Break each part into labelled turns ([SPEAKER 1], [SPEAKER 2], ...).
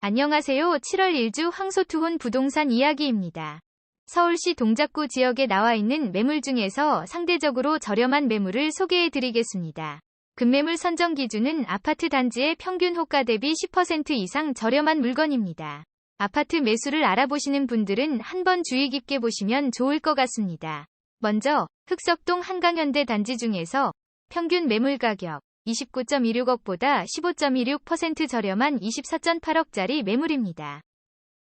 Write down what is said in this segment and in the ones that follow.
[SPEAKER 1] 안녕하세요. 7월 1주 황소투혼 부동산 이야기입니다. 서울시 동작구 지역에 나와 있는 매물 중에서 상대적으로 저렴한 매물을 소개해 드리겠습니다. 급매물 선정 기준은 아파트 단지의 평균 호가 대비 10% 이상 저렴한 물건입니다. 아파트 매수를 알아보시는 분들은 한번 주의 깊게 보시면 좋을 것 같습니다. 먼저 흑석동 한강현대 단지 중에서 평균 매물 가격 29.16억보다 15.16% 저렴한 24.8억짜리 매물입니다.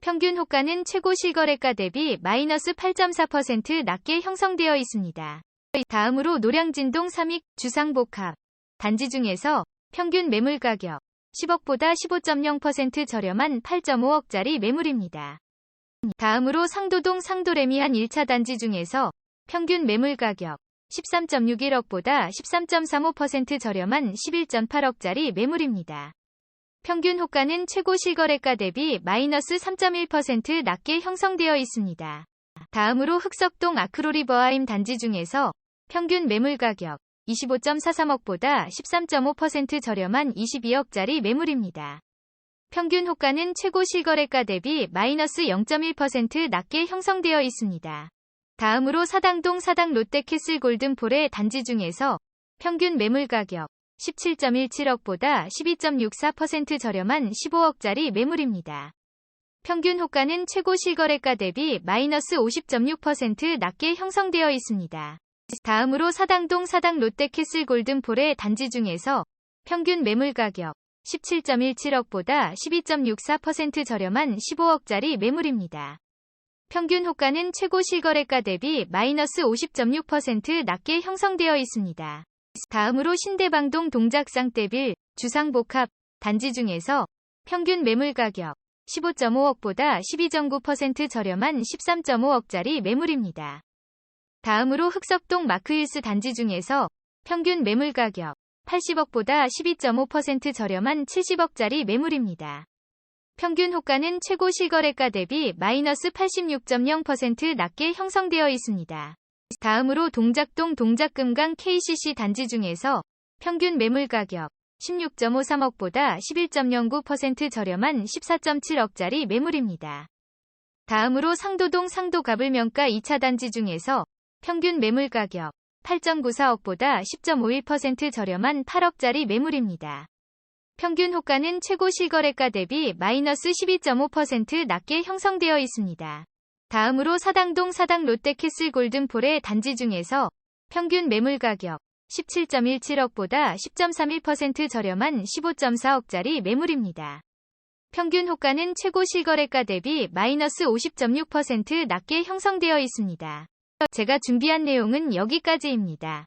[SPEAKER 1] 평균 호가는 최고 실거래가 대비 마이너스 8.4% 낮게 형성되어 있습니다. 다음으로 노량진동 3익 주상복합 단지 중에서 평균 매물 가격 10억보다 15.0% 저렴한 8.5억짜리 매물입니다. 다음으로 상도동 상도레미안 1차 단지 중에서 평균 매물 가격 13.61억보다 13.35% 저렴한 11.8억짜리 매물입니다. 평균 호가는 최고 실거래가 대비 마이너스 3.1% 낮게 형성되어 있습니다. 다음으로 흑석동 아크로리버아임 단지 중에서 평균 매물 가격 25.43억보다 13.5% 저렴한 22억짜리 매물입니다. 평균 호가는 최고 실거래가 대비 마이너스 0.1% 낮게 형성되어 있습니다. 다음으로 사당동 사당 롯데캐슬 골든폴의 단지 중에서 평균 매물 가격 17.17억보다 12.64% 저렴한 15억짜리 매물입니다. 평균 호가는 최고 실거래가 대비 마이너스 50.6% 낮게 형성되어 있습니다. 다음으로 사당동 사당 롯데캐슬 골든폴의 단지 중에서 평균 매물 가격 17.17억보다 12.64% 저렴한 15억짜리 매물입니다. 평균 호가는 최고 실거래가 대비 마이너스 50.6% 낮게 형성되어 있습니다. 다음으로 신대방동 동작상 대빌 주상복합 단지 중에서 평균 매물 가격 15.5억보다 12.9% 저렴한 13.5억짜리 매물입니다. 다음으로 흑석동 마크힐스 단지 중에서 평균 매물 가격 80억보다 12.5% 저렴한 70억짜리 매물입니다. 평균 호가는 최고 실거래가 대비 마이너스 86.0% 낮게 형성되어 있습니다. 다음으로 동작동 동작금강 KCC 단지 중에서 평균 매물 가격 16.53억보다 11.09% 저렴한 14.7억짜리 매물입니다. 다음으로 상도동 상도가불 명가 2차 단지 중에서 평균 매물 가격 8.94억보다 10.51% 저렴한 8억짜리 매물입니다. 평균 호가는 최고 실거래가 대비 마이너스 12.5% 낮게 형성되어 있습니다. 다음으로 사당동 사당 롯데캐슬 골든폴의 단지 중에서 평균 매물 가격 17.17억보다 10.31% 저렴한 15.4억짜리 매물입니다. 평균 호가는 최고 실거래가 대비 마이너스 50.6% 낮게 형성되어 있습니다. 제가 준비한 내용은 여기까지입니다.